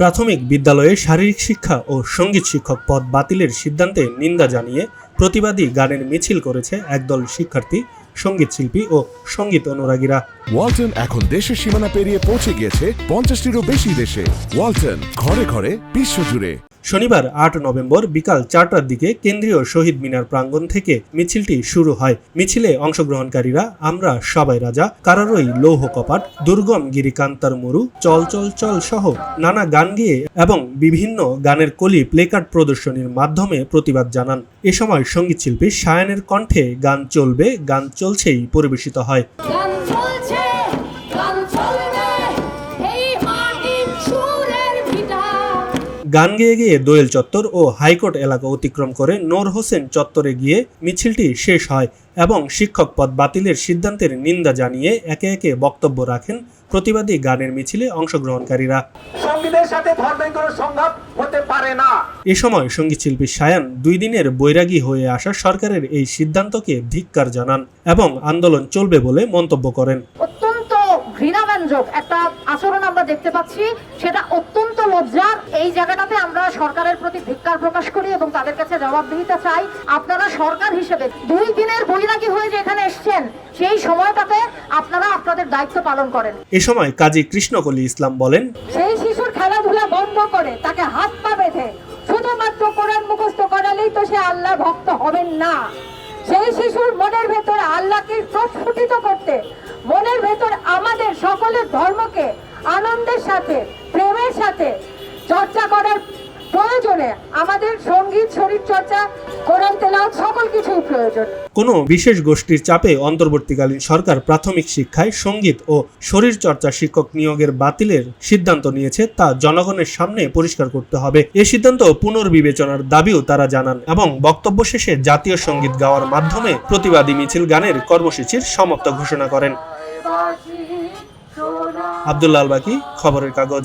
প্রাথমিক বিদ্যালয়ে শারীরিক শিক্ষা ও সংগীত শিক্ষক পদ বাতিলের সিদ্ধান্তে নিন্দা জানিয়ে প্রতিবাদী গানের মিছিল করেছে একদল শিক্ষার্থী, সংগীত শিল্পী ও সংগীত অনুরাগীরা। ওয়ালটন এখন দেশের সীমানা পেরিয়ে পৌঁছে গিয়েছে পঞ্চাশটিরও বেশি দেশে। ওয়ালটন ঘরে ঘরে বিশ্বজুড়ে। শনিবার আট নভেম্বর বিকাল চারটার দিকে কেন্দ্রীয় শহীদ মিনার প্রাঙ্গণ থেকে মিছিলটি শুরু হয়। মিছিলে অংশগ্রহণকারীরা আমরা সবাই রাজা, কারারই লৌহ কপাট, দুর্গম গিরিকান্তার মরু, চল চল চল সহ নানা গান গেয়ে এবং বিভিন্ন গানের কলি প্লেকার্ড প্রদর্শনীর মাধ্যমে প্রতিবাদ জানান। এ সময় সংগীত শিল্পী সায়ানের কণ্ঠে গান চলবে, গান চলছেই পরিবেশিত হয়। গান গেয়ে গিয়ে দোয়েল চত্বর ও হাইকোর্ট এলাকা অতিক্রম করে নূর হোসেন চত্বরে গিয়ে মিছিলটি শেষ হয় এবং শিক্ষক পদ বাতিলের সিদ্ধান্তের নিন্দা জানিয়ে একে একে বক্তব্য রাখেন প্রতিবাদী গানের মিছিলে অংশগ্রহণকারীরা। সঙ্গীতের সাথে ধর্মের কোনো সংঘাত হতে পারে না। এ সময় সঙ্গীতশিল্পী সায়ান দুই দিনের বৈরাগী হয়ে আসা সরকারের এই সিদ্ধান্তকে ধিক্কার জানান এবং আন্দোলন চলবে বলে মন্তব্য করেন। অত্যন্ত ঘৃণাব্যঞ্জক একটা আচরণ আমরা দেখতে পাচ্ছি সেটা অত্যন্ত এই জায়গাটাতে আমরা সরকারের প্রতি ধিক্কার প্রকাশ করি এবং তাদের কাছে জবাবদিহিতা চাই। আপনারা সরকার হিসেবে দুই দিনের বৈরাগী হয়ে যে এখানে এসছেন সেই সময়টাতে আপনারা আপনাদের দায়িত্ব পালন করেন। এ সময় কাজী কৃষ্ণকলি ইসলাম বলেন সেই শিশুর খেলাধুলা বন্ধ করে তাকে হাত পা বেঁধে শুধুমাত্র কোরআন মুখস্থ করালেই তো সে আল্লাহ ভক্ত হবেন না। সেই শিশুর মনের ভেতর আল্লাহকে প্রস্ফুটিত করতে মনের ভেতর আমাদের সকলের ধর্মকে আনন্দের সাথে প্রেমের সাথে চর্চা করার প্রয়োজনে আমাদের সংগীত শরীর চর্চা কোরআন তেলাওয়াত সকল কিছুই প্রয়োজন। কোনো বিশেষ গোষ্ঠীর চাপে অন্তর্বর্তীকালীন সরকার প্রাথমিক শিক্ষায় সংগীত ও শরীরচর্চা শিক্ষক নিয়োগের বাতিলের সিদ্ধান্ত নিয়েছে তা জনগণের সামনে পরিষ্কার করতে হবে। এ সিদ্ধান্ত পুনর্বিবেচনার দাবিও তারা জানান এবং বক্তব্য শেষে জাতীয় সংগীত গাওয়ার মাধ্যমে প্রতিবাদী মিছিল গানের কর্মসূচির সমাপ্ত ঘোষণা করেন। আব্দুল্লাহ আল বাকি খবরের কাগজ।